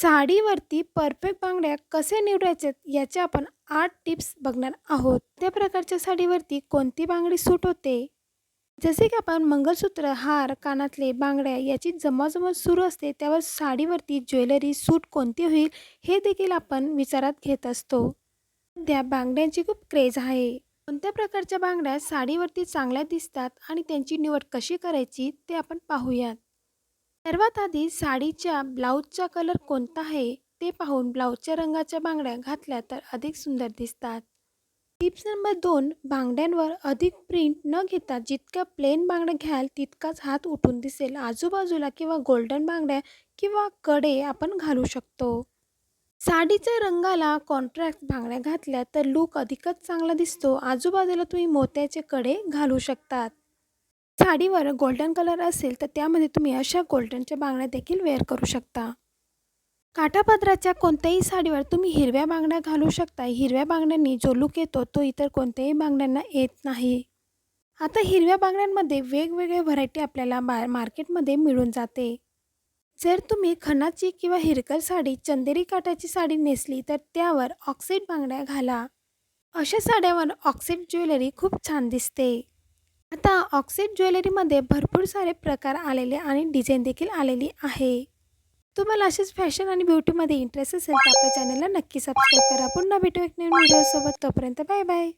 साडीवरती perfect बांगड्या कसे निवडायचे याचे आपण आठ टिप्स बघणार आहोत. त्या प्रकारच्या साडीवरती कोणती बांगडी सूट होते? जसे की आपण मंगळसूत्र हार कानातले बांगड्या याची जमाजमा सुरू असते त्यावर साडीवरती ज्वेलरी सूट कोणती होईल हे देखील आपण विचारात घेत असतो. सध्या बांगड्यांची खूप क्रेज आहे. कोणत्या प्रकारच्या बांगड्या साडीवरती चांगल्या दिसतात आणि त्यांची निवड कशी करायची ते आपण पाहूयात. सर्वात आधी साडीच्या ब्लाऊजचा कलर कोणता आहे ते पाहून ब्लाऊजच्या रंगाच्या बांगड्या घातल्या तर अधिक सुंदर दिसतात. टिप्स नंबर दोन बांगड्यांवर अधिक प्रिंट न घेता जितक्या प्लेन बांगड्या घ्याल तितकाच हात उठून दिसेल. आजूबाजूला किंवा गोल्डन बांगड्या किंवा कडे आपण घालू शकतो. साडीच्या रंगाला कॉन्ट्रॅक्ट बांगड्या घातल्या तर लूक अधिकच चांगला दिसतो. आजूबाजूला तुम्ही मोत्याचे कडे घालू शकतात. साडीवर गोल्डन कलर असेल तर त्यामध्ये तुम्ही अशा गोल्डनच्या बांगड्या देखील वेअर करू शकता. काठापदराच्या कोणत्याही साडीवर तुम्ही हिरव्या बांगड्या घालू शकता. हिरव्या बांगड्यांनी जो लुक येतो तो इतर कोणत्याही बांगड्यांना येत नाही. आता हिरव्या बांगड्यांमध्ये वेगवेगळे व्हरायटी आपल्याला बा मार्केटमध्ये मिळून जाते. जर तुम्ही खणाची किंवा हिरकल साडी चंदेरी काठाची साडी नेसली तर त्यावर ऑक्सिड बांगड्या घाला. अशा साड्यावर ऑक्सिड ज्वेलरी खूप छान दिसते. आता ऑक्सिड ज्वेलरीमध्ये भरपूर सारे प्रकार आलेले आणि डिझाईन देखील आलेली आहे. तुम्हाला असेच फॅशन आणि ब्युटीमध्ये इंटरेस्ट असेल तर आपल्या चॅनलला नक्की सबस्क्राईब करा. पुन्हा भेटू एक नवीन व्हिडिओसोबत तोपर्यंत बाय बाय.